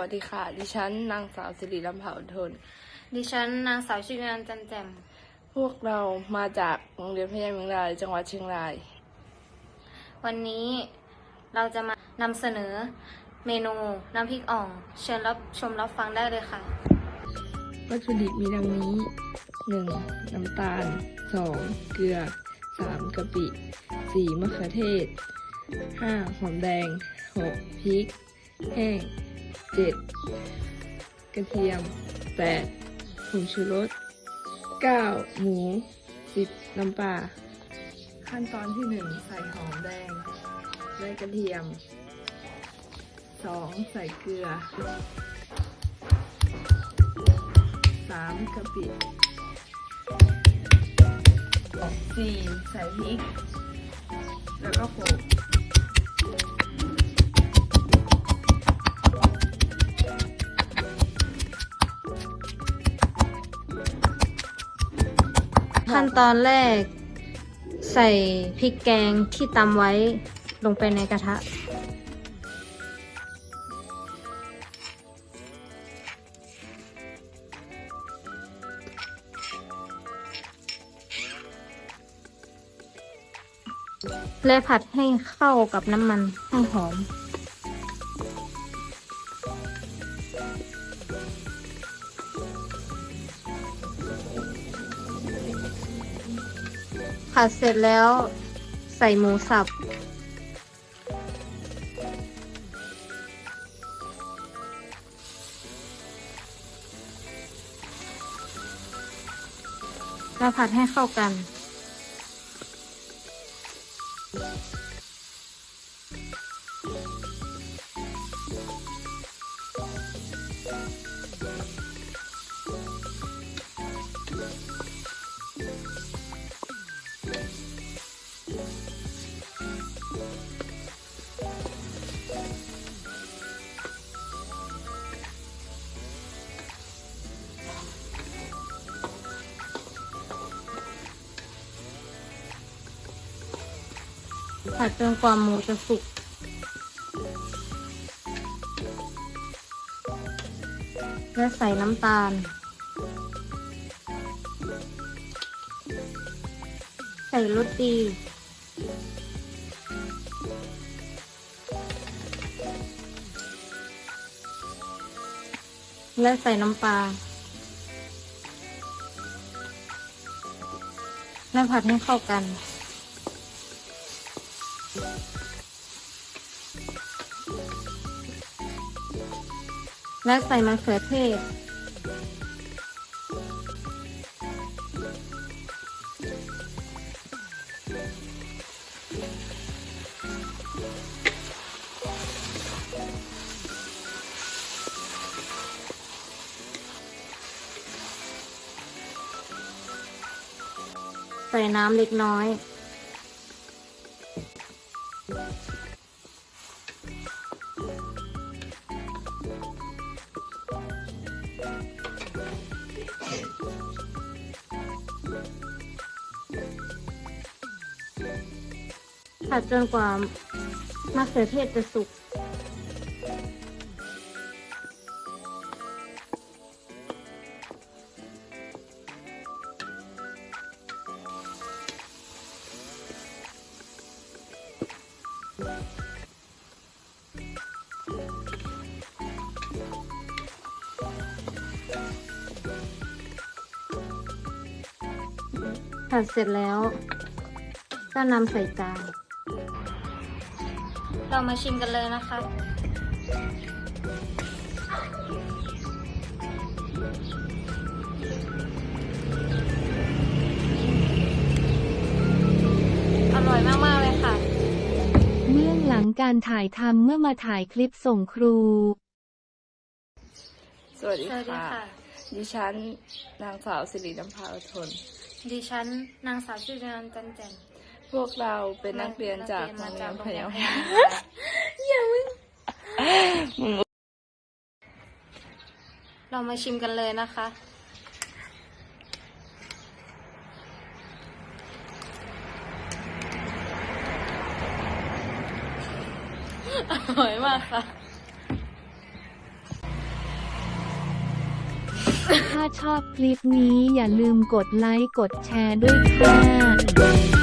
วัสดีค่ะ ดิฉันนางสาวสิริลำเผาทน ดิฉันนางสาวชิงานจันแจ่ม พวกเรามาจากโรงเรียนพญาเมืองราย จังหวัดเชียงราย วันนี้เราจะมานำเสนอเมนูน้ำพริกอ่อง เชิญรับชมรับฟังได้เลยค่ะ วัตถุดิบมีดังนี้ 1. น้ำตาล 2. เกลือ 3. กะปิ 4. มะเขือเทศ 5. หอมแดง 6. พริก แห้ง 7. กระเทียม 8. ผงชูรส 9. หมู 10. น้ำปลาขั้นตอนที่1ใส่หอมแดงและกระเทียม 2. ใส่เกลือสามกะปิสี่ใส่พริก แล้วก็โขลก นตอนแรก ใส่พริกแกงที่ตำไว้ลงไปในกระทะ และผัดให้เข้ากับน้ำมันให้หอม ผัดเสร็จแล้วใส่หมูสับ แล้วผัดให้เข้ากัน ผัดจนกว่าหมูจะสุก และใส่น้ำตาล ใส่รสดีและใส่น้ำปลา และผัดให้เข้ากัน และใส่มะเขือเทศ ใส่น้ำเล็กน้อย ผัดจนกว่ามะเขือเทศจะสุก ผัดเสร็จแล้ว ก็นำใส่จาน เรามาชิมกันเลยนะคะ อร่อยมากๆเลยค่ะเบื้องหลังการถ่ายทำเมื่อมาถ่ายคลิปส่งครู สวัสดีสวัสดีค่ะ ค่ะ ดิฉันนางสาวสิริลำเผาทน ดิฉันนางสาวชื่อนันจันแจ่มพวกเราเป็นนักเรียนจากโรงเรียนพญาเมืองอย่ามึงเรามาชิมกันเลยนะคะ อร่อยมากค่ะ ถ้าชอบคลิปนี้อย่าลืมกดไลค์กดแชร์ด้วยค่ะ